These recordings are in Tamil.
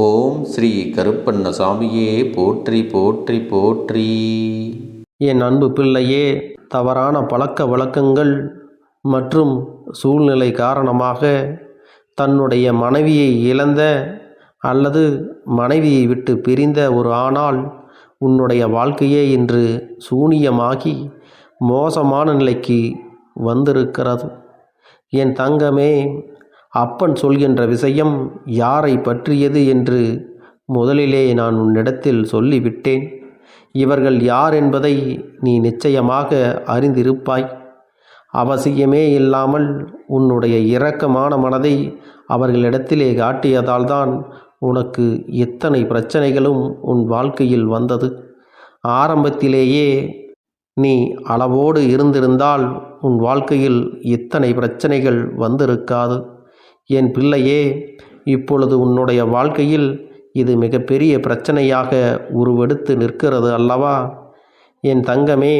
ஓம் ஸ்ரீ கருப்பண்ணசாமியே போற்றி போற்றி போற்றி. என் அன்பு பிள்ளையே தவறான பழக்க வழக்கங்கள் மற்றும் சூழ்நிலை காரணமாக தன்னுடைய மனைவியை இழந்த அல்லது மனைவியை விட்டு பிரிந்த ஒரு ஆணால் உன்னுடைய வாழ்க்கையே இன்று சூனியமாகி மோசமான நிலைக்கு வந்திருக்கிறது. என் தங்கமே அப்பன் சொல்கின்ற விஷயம் யாரை பற்றியது என்று முதலிலே நான் உன்னிடத்தில் சொல்லிவிட்டேன். இவர்கள் யார் என்பதை நீ நிச்சயமாக அறிந்திருப்பாய். அவசியமே இல்லாமல் உன்னுடைய இரக்கமான மனதை அவர்களிடத்திலே காட்டியதால்தான் உனக்கு எத்தனை பிரச்சனைகளும் உன் வாழ்க்கையில் வந்தது. ஆரம்பத்திலேயே நீ அளவோடு இருந்திருந்தால் உன் வாழ்க்கையில் இத்தனை பிரச்சனைகள் வந்திருக்காது. என் பிள்ளையே இப்பொழுது உன்னுடைய வாழ்க்கையில் இது மிகப்பெரிய பிரச்சனையாக உருவெடுத்து நிற்கிறது அல்லவா? என் தங்கமே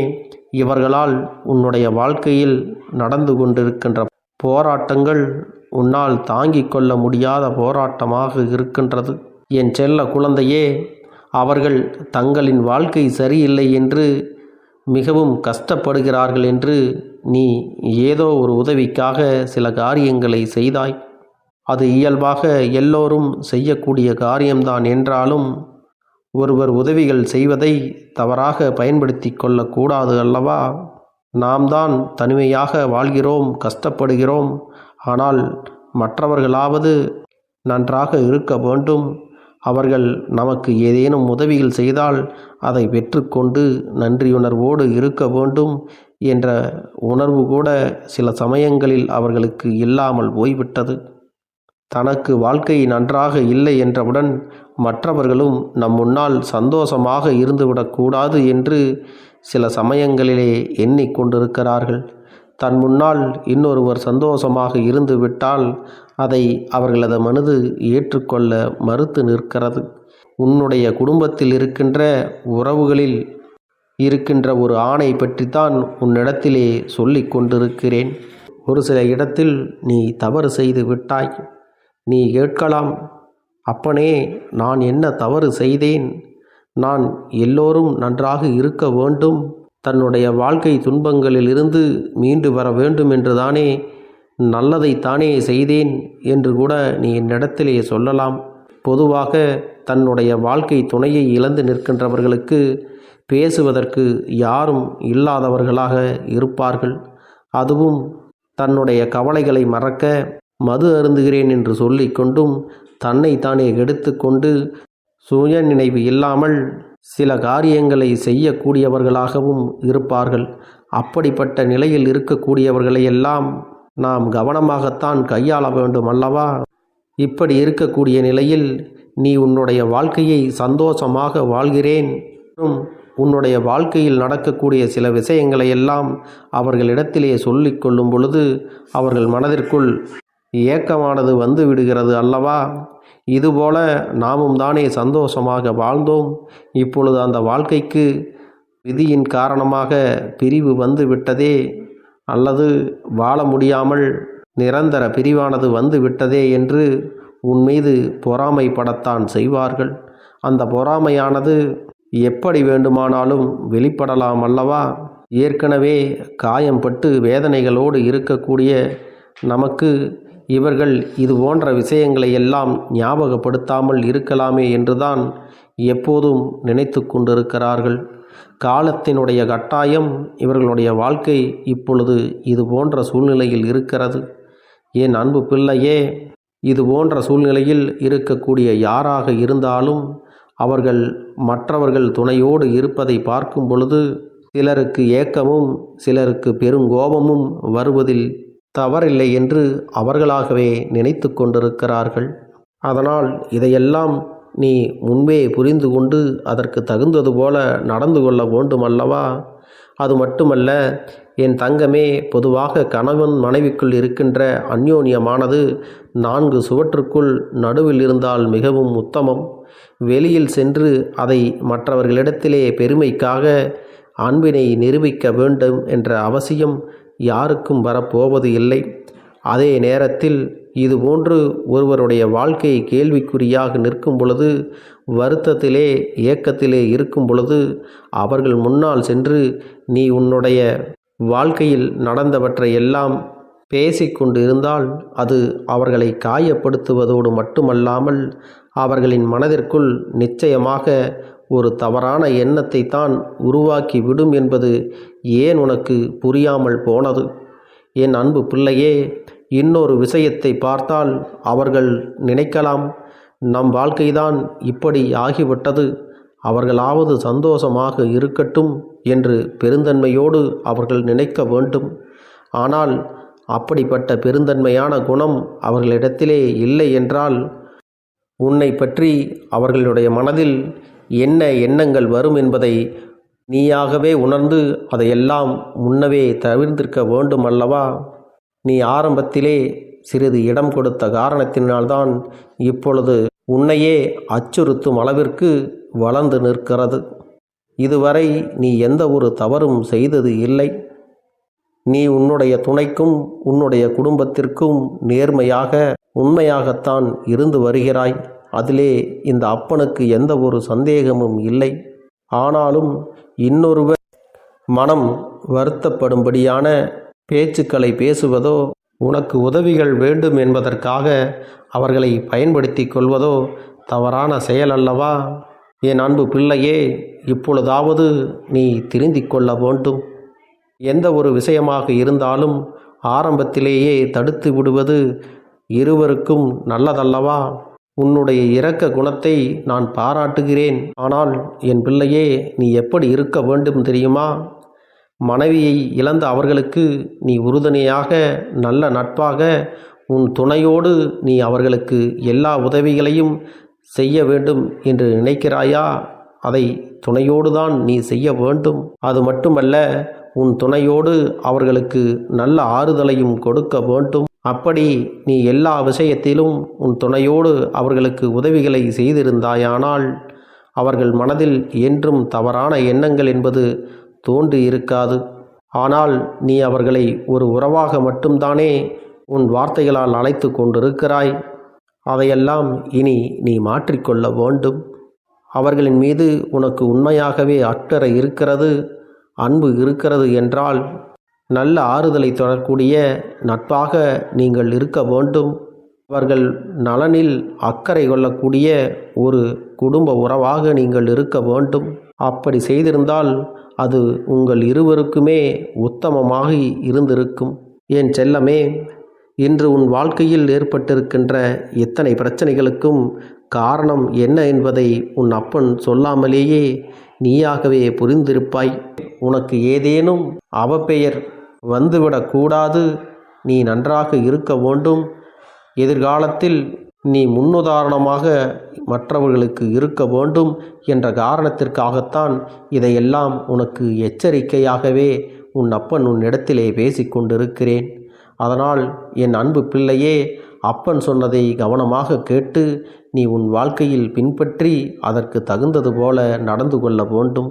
இவர்களால் உன்னுடைய வாழ்க்கையில் நடந்து கொண்டிருக்கின்ற போராட்டங்கள் உன்னால் தாங்கிக் கொள்ள முடியாத போராட்டமாக இருக்கின்றது. என் செல்ல குழந்தையே அவர்கள் தங்களின் வாழ்க்கை சரியில்லை என்று மிகவும் கஷ்டப்படுகிறார்கள் என்று நீ ஏதோ ஒரு உதவிக்காக சில காரியங்களை செய்தாய். அது இயல்பாக எல்லோரும் செய்யக்கூடிய காரியம்தான் என்றாலும் ஒருவர் உதவிகள் செய்வதை தவறாக பயன்படுத்தி கொள்ளக்கூடாது அல்லவா? நாம் தான் தனிமையாக வாழ்கிறோம் கஷ்டப்படுகிறோம். ஆனால் மற்றவர்களாவது நன்றாக இருக்க வேண்டும். அவர்கள் நமக்கு ஏதேனும் உதவிகள் செய்தால் அதை பெற்றுக்கொண்டு நன்றியுணர்வோடு இருக்க வேண்டும் என்ற உணர்வு கூட சில சமயங்களில் அவர்களுக்கு இல்லாமல் போய்விட்டது. தனக்கு வாழ்க்கை நன்றாக இல்லை என்றவுடன் மற்றவர்களும் நம் முன்னால் சந்தோஷமாக இருந்துவிடக்கூடாது என்று சில சமயங்களிலே எண்ணிக்கொண்டிருக்கிறார்கள் தன் முன்னால் இன்னொருவர் சந்தோஷமாக இருந்து விட்டால் அதை அவர்களது மனது ஏற்றுக்கொள்ள மறுத்து நிற்கிறது. உன்னுடைய குடும்பத்தில் இருக்கின்ற உறவுகளில் இருக்கின்ற ஒரு ஆணை பற்றித்தான் உன்னிடத்திலே சொல்லிக் கொண்டிருக்கிறேன். ஒரு சில இடத்தில் நீ தவறு செய்து விட்டாய். நீ கேட்கலாம். அப்பனே நான் என்ன தவறு செய்தேன்? நான் எல்லோரும் நன்றாக இருக்க வேண்டும். தன்னுடைய வாழ்க்கை துன்பங்களிலிருந்து மீண்டு வர வேண்டும் என்று தானே நல்லதைத்தானே செய்தேன் என்று கூட நீ என்னிடத்திலே சொல்லலாம். பொதுவாக தன்னுடைய வாழ்க்கை துணையை இழந்து நிற்கின்றவர்களுக்கு பேசுவதற்கு யாரும் இல்லாதவர்களாக இருப்பார்கள். அதுவும் தன்னுடைய கவலைகளை மறக்க மது அருந்துகிறேன் என்று சொல்லிக்கொண்டும் தன்னை தானே கெடுத்துக்கொண்டு சுய நினைவு இல்லாமல் சில காரியங்களை செய்யக்கூடியவர்களாகவும் இருப்பார்கள். அப்படிப்பட்ட நிலையில் இருக்கக்கூடியவர்களையெல்லாம் நாம் கவனமாகத்தான் கையாள வேண்டும் அல்லவா? இப்படி இருக்கக்கூடிய நிலையில் நீ உன்னுடைய வாழ்க்கையை சந்தோஷமாக வாழ்கிறேன். உன்னுடைய வாழ்க்கையில் நடக்கக்கூடிய சில விஷயங்களை எல்லாம் அவர்களிடத்திலே சொல்லிக் கொள்ளும் பொழுது அவர்கள் மனதிற்குள் ஏக்கமானது வந்து விடுகிறது அல்லவா? இதுபோல நாமும் தானே சந்தோஷமாக வாழ்ந்தோம். இப்பொழுது அந்த வாழ்க்கைக்கு விதியின் காரணமாக பிரிவு வந்து விட்டதே அல்லது வாழ முடியாமல் நிரந்தர பிரிவானது வந்து விட்டதே என்று உன் மீது பொறாமைப்படத்தான் செய்வார்கள். அந்த பொறாமையானது எப்படி வேண்டுமானாலும் வெளிப்படலாம் அல்லவா? ஏற்கனவே காயம்பட்டு வேதனைகளோடு இருக்கக்கூடிய நமக்கு இவர்கள் இது போன்ற விஷயங்களை எல்லாம் ஞாபகப்படுத்தாமல் இருக்கலாமே என்றுதான் எப்போதும் நினைத்து கொண்டிருக்கிறார்கள். காலத்தினுடைய கட்டாயம் இவர்களுடைய வாழ்க்கை இப்பொழுது இது போன்ற சூழ்நிலையில் இருக்கிறது. என் அன்பு பிள்ளையே இது போன்ற சூழ்நிலையில் இருக்கக்கூடிய யாராக இருந்தாலும் அவர்கள் மற்றவர்கள் துணையோடு இருப்பதை பார்க்கும் பொழுது சிலருக்கு ஏக்கமும் சிலருக்கு பெருங்கோபமும் வருவதில் தவறில்லை என்று அவர்களாகவே நினைத்து கொண்டிருக்கிறார்கள். அதனால் இதையெல்லாம் நீ முன்பே புரிந்து கொண்டு அதற்கு தகுந்தது போல நடந்து கொள்ள வேண்டுமல்லவா? அது மட்டுமல்ல என் தங்கமே பொதுவாக கணவன் மனைவிக்குள் இருக்கின்ற அந்யோன்யமானது நான்கு சுவற்றுக்குள் நடுவில் இருந்தால் மிகவும் உத்தமம். வெளியில் சென்று அதை மற்றவர்களிடத்திலே பெருமைக்காக அன்பினை நிரூபிக்க வேண்டும் என்ற அவசியம் யாருக்கும் வரப்போவது இல்லை. அதே நேரத்தில் இதுபோன்று ஒருவருடைய வாழ்க்கை கேள்விக்குறியாக நிற்கும் பொழுது வருத்தத்திலே ஏக்கத்திலே இருக்கும் பொழுது அவர்கள் முன்னால் சென்று நீ உன்னுடைய வாழ்க்கையில் நடந்தவற்றை எல்லாம் பேசிக்கொண்டு இருந்தால் அது அவர்களை காயப்படுத்துவதோடு மட்டுமல்லாமல் அவர்களின் மனதிற்குள் நிச்சயமாக ஒரு தவறான எண்ணத்தை தான் உருவாக்கி விடும் என்பது ஏன் உனக்கு புரியாமல் போனது? என் அன்பு பிள்ளையே இன்னொரு விஷயத்தை பார்த்தால் அவர்கள் நினைக்கலாம். நம் வாழ்க்கைதான் இப்படி ஆகிவிட்டது. அவர்களாவது சந்தோஷமாக இருக்கட்டும் என்று பெருந்தன்மையோடு அவர்கள் நினைக்க வேண்டும். ஆனால் அப்படிப்பட்ட பெருந்தன்மையான குணம் அவர்களிடத்திலே இல்லை என்றால் உன்னை பற்றி அவர்களுடைய மனதில் என்ன எண்ணங்கள் வரும் என்பதை நீயாகவே உணர்ந்து அதையெல்லாம் முன்னவே தவிர்த்திருக்க வேண்டும் அல்லவா நீ ஆரம்பத்திலே சிறிது இடம் கொடுத்த காரணத்தினால்தான் இப்பொழுது உன்னையே அச்சுறுத்தும் அளவிற்கு வளர்ந்து நிற்கிறது. இதுவரை நீ எந்த ஒரு தவறும் செய்தது இல்லை. நீ உன்னுடைய துணைக்கும் உன்னுடைய குடும்பத்திற்கும் நேர்மையாக உண்மையாகத்தான் இருந்து வருகிறாய். அதிலே இந்த அப்பனுக்கு எந்த ஒரு சந்தேகமும் இல்லை. ஆனாலும் இன்னொருவர் மனம் வருத்தப்படும்படியான பேச்சுக்களை பேசுவதோ உனக்கு உதவிகள் வேண்டும் என்பதற்காக அவர்களை பயன்படுத்தி கொள்வதோ தவறான செயல் அல்லவா? என் அன்பு பிள்ளையே இப்பொழுதாவது நீ திருந்திக் கொள்ள வேண்டும். எந்த ஒரு விஷயமாக இருந்தாலும் ஆரம்பத்திலேயே தடுத்து விடுவது இருவருக்கும் நல்லதல்லவா? உன்னுடைய இரக்க குணத்தை நான் பாராட்டுகிறேன். ஆனால் என் பிள்ளையே நீ எப்படி இருக்க வேண்டும் தெரியுமா? மனைவியை இழந்த அவர்களுக்கு நீ உறுதுணையாக நல்ல நட்பாக உன் துணையோடு நீ அவர்களுக்கு எல்லா உதவிகளையும் செய்ய வேண்டும் என்று நினைக்கிறாயா? அதை துணையோடு தான் நீ செய்ய வேண்டும். அது மட்டுமல்ல உன் துணையோடு அவர்களுக்கு நல்ல ஆறுதலையும் கொடுக்க வேண்டும். அப்படி நீ எல்லா விஷயத்திலும் உன் துணையோடு அவர்களுக்கு உதவிகளை செய்திருந்தாயானால் அவர்கள் மனதில் என்றும் தவறான எண்ணங்கள் என்பது தோன்றி இருக்காது ஆனால் நீ அவர்களை ஒரு உறவாக மட்டும்தானே உன் வார்த்தைகளால் அழைத்து கொண்டிருக்கிறாய். அதையெல்லாம் இனி நீ மாற்றிக்கொள்ள வேண்டும். அவர்களின் மீது உனக்கு உண்மையாகவே அக்கறை இருக்கிறது அன்பு இருக்கிறது என்றால் நல்ல ஆறுதலை தொடரக்கூடிய நட்பாக நீங்கள் இருக்க வேண்டும். அவர்கள் நலனில் அக்கறை கொள்ளக்கூடிய ஒரு குடும்ப உறவாக நீங்கள் இருக்க வேண்டும். அப்படி செய்திருந்தால் அது உங்கள் இருவருக்குமே உத்தமமாக இருந்திருக்கும். என் செல்லமே இன்று உன் வாழ்க்கையில் ஏற்பட்டிருக்கின்ற இத்தனை பிரச்சனைகளுக்கும் காரணம் என்ன என்பதை உன் அப்பன் சொல்லாமலேயே நீயாகவே புரிந்திருப்பாய். உனக்கு ஏதேனும் அவப்பெயர் வந்துவிடக்கூடாது நீ நன்றாக இருக்க வேண்டும். எதிர்காலத்தில் நீ முன்னுதாரணமாக மற்றவர்களுக்கு இருக்க வேண்டும் என்ற காரணத்திற்காகத்தான் இதையெல்லாம் உனக்கு எச்சரிக்கையாகவே உன் அப்பன் உன்னிடத்திலே பேசிக்கொண்டிருக்கிறேன் அதனால் என் அன்பு பிள்ளையே அப்பன் சொன்னதை கவனமாக கேட்டு நீ உன் வாழ்க்கையில் பின்பற்றி அதற்கு தகுந்தது போல நடந்து கொள்ள வேண்டும்.